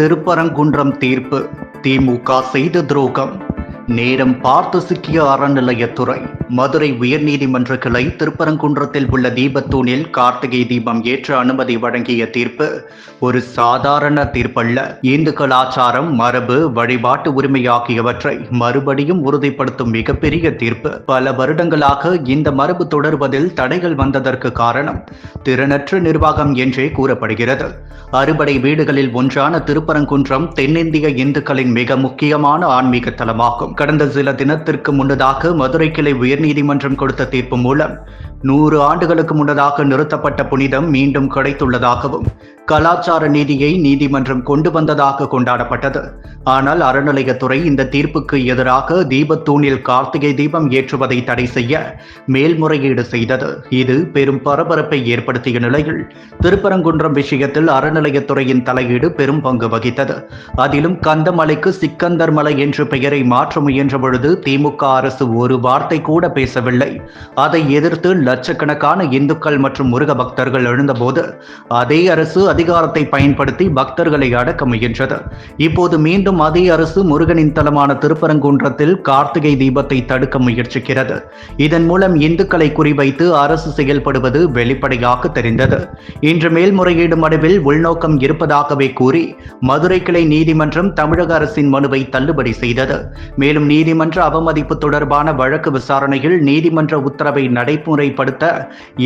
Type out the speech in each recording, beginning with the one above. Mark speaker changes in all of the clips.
Speaker 1: திருப்பரங்குன்றம் தீர்ப்பு. திமுக செய்த துரோகம். நேரம் பார்த்து சிக்கிய அறநிலையத்துறை. மதுரை உயர்நீதிமன்ற கிளை திருப்பரங்குன்றத்தில் உள்ள தீபத்தூணில் கார்த்திகை தீபம் ஏற்ற அனுமதி வழங்கிய தீர்ப்பு ஒரு சாதாரண தீர்ப்பல்ல. இந்து கலாச்சாரம் மரபு வழிபாட்டு உரிமை ஆகியவற்றை மறுபடியும் உறுதிப்படுத்தும் மிகப்பெரிய தீர்ப்பு. பல வருடங்களாக இந்த மரபு தொடர்வதில் தடைகள் வந்ததற்கு காரணம் திறனற்ற நிர்வாகம் என்றே கூறப்படுகிறது. அறுபடை வீடுகளில் ஒன்றான திருப்பரங்குன்றம் தென்னிந்திய இந்துக்களின் மிக முக்கியமான ஆன்மீக தலமாகும். கடந்த சில தினத்திற்கு முன்னதாக மதுரை கிளை உயர்நீதிமன்றம் கொடுத்த தீர்ப்பு மூலம் நூறு ஆண்டுகளுக்கு முன்னதாக நிறுத்தப்பட்ட புனிதம் மீண்டும் கிடைத்துள்ளதாகவும் கலாச்சார நீதியை நீதிமன்றம் கொண்டு வந்ததாக கொண்டாடப்பட்டது. ஆனால் அறநிலையத்துறை இந்த தீர்ப்புக்கு எதிராக தீபத்தூணில் கார்த்திகை தீபம் ஏற்றுவதை தடை செய்ய மேல்முறையீடு செய்தது. இது பெரும் பரபரப்பை ஏற்படுத்திய நிலையில் திருப்பரங்குன்றம் விஷயத்தில் அறநிலையத்துறையின் தலையீடு பெரும் பங்கு வகித்தது. அதிலும் கந்தமலைக்கு சிக்கந்தர் மலை என்று பெயரை மாற்ற முயன்ற பொழுது திமுக அரசு ஒரு வார்த்தை கூட பேசவில்லை. அதை எதிர்த்து லட்சக்கணக்கான இந்துக்கள் மற்றும் முருக பக்தர்கள் எழுந்தபோது அதே அரசு அதிகாரத்தை பயன்படுத்தி பக்தர்களை அடக்க முயன்றது. இப்போது மீண்டும் அதே அரசு முருகனின் தலமான திருப்பரங்குன்றத்தில் கார்த்திகை தீபத்தை தடுக்க முயற்சிக்கிறது. இதன் மூலம் இந்துக்களை குறிவைத்து அரசு செயல்படுவது வெளிப்படையாக தெரிந்தது. இன்று மேல்முறையீடு மனுவில் உள்நோக்கம் இருப்பதாகவே கூறி மதுரை கிளை நீதிமன்றம் தமிழக அரசின் மனுவை தள்ளுபடி செய்தது. மேலும் நீதிமன்ற அவமதிப்பு தொடர்பான வழக்கு விசாரணையில் நீதிமன்ற உத்தரவை நடைமுறைப்படுத்த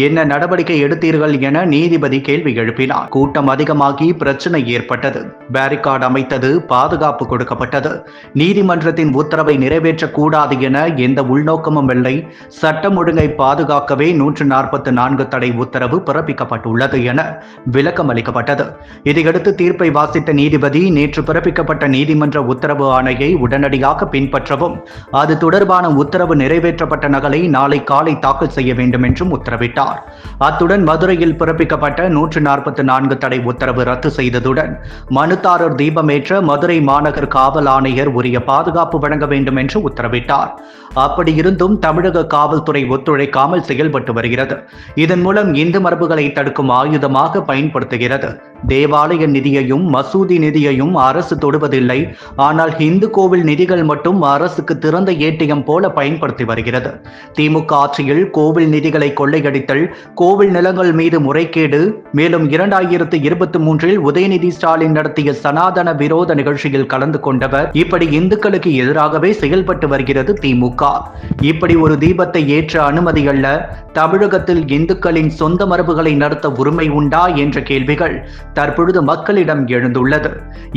Speaker 1: என்ன நடவடிக்கை எடுத்தீர்கள் என நீதிபதி கேள்வி எழுப்பினார். கூட்டம் அதிகமாகி பிரச்சனை ஏற்பட்டது. பேரிகார்டு அமைத்தது பாதுகாப்பு கொடுக்கப்பட்டது. நீதிமன்றத்தின் உத்தரவை நிறைவேற்றக்கூடாது என எந்த உள்நோக்கமும் இல்லை. சட்டம் ஒழுங்கை பாதுகாக்கவே நூற்று நாற்பத்தி நான்கு தடை உத்தரவு பிறப்பிக்கப்பட்டுள்ளது என விளக்கம் அளிக்கப்பட்டது. இதையடுத்து தீர்ப்பை வாசித்த நீதிபதி நேற்று பிறப்பிக்கப்பட்ட நீதிமன்ற உத்தரவு ஆணையை உடனடியாக பின்பற்றவும் அது தொடர்பான உத்தரவு நிறைவேற்றப்பட்ட நகலை நாளை காலை தாக்கல் செய்ய வேண்டும் என்றும் உத்தரவிட்டார். அத்துடன் மதுரையில் பிறப்பிக்கப்பட்ட நூற்று நாற்பத்தி நான்கு தடை உத்தரவு ரத்து செய்ததுடன் மனுதாரர் தீபமேற்ற மதுரை மாநகர் காவல் ஆணையர் உரிய பாதுகாப்பு வழங்க வேண்டும் என்று உத்தரவிட்டார். அப்படி இருந்தும் தமிழக காவல்துறை ஒத்துழைக்காமல் செயல்பட்டு வருகிறது. இதன் மூலம் இந்து மரபுகளை தடுக்கும் ஆயுதமாக பயன்படுத்துகிறது. தேவாலய நிதியையும் மசூதி நிதியையும் அரசு தொடுவதில்லை. ஆனால் இந்து கோவில் நிதிகள் மட்டும் அரசுக்கு திறந்த ஏடிஎம் போல பயன்படுத்தி வருகிறது. திமுக ஆட்சியில் கோவில் நிதிகளை கொள்ளையடித்தல் கோவில் நிலங்கள் மீது முறைகேடு மேலும் இரண்டாயிரத்து இருபத்தி மூன்றில் உதயநிதி ஸ்டாலின் நடத்திய சனாதன விரோத நிகழ்ச்சியில் கலந்து கொண்டவர் இப்படி இந்துக்களுக்கு எதிராகவே செயல்பட்டு வருகிறது திமுக இப்படி ஒரு தீபத்தை ஏற்ற அனுமதி அல்ல தமிழகத்தில் இந்துக்களின் சொந்த மரபுகளை நடத்த உரிமை உண்டா என்ற கேள்விகள் தற்பொழுது மக்களிடம் எழுந்துள்ளது.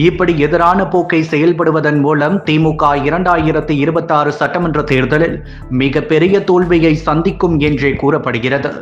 Speaker 1: இப்படி எதிரான போக்கை செயல்படுவதன் மூலம் திமுக இரண்டாயிரத்தி இருபத்தி ஆறு சட்டமன்ற தேர்தலில் மிகப்பெரிய தோல்வியை சந்திக்கும் என்றே கூறப்படுகிறது.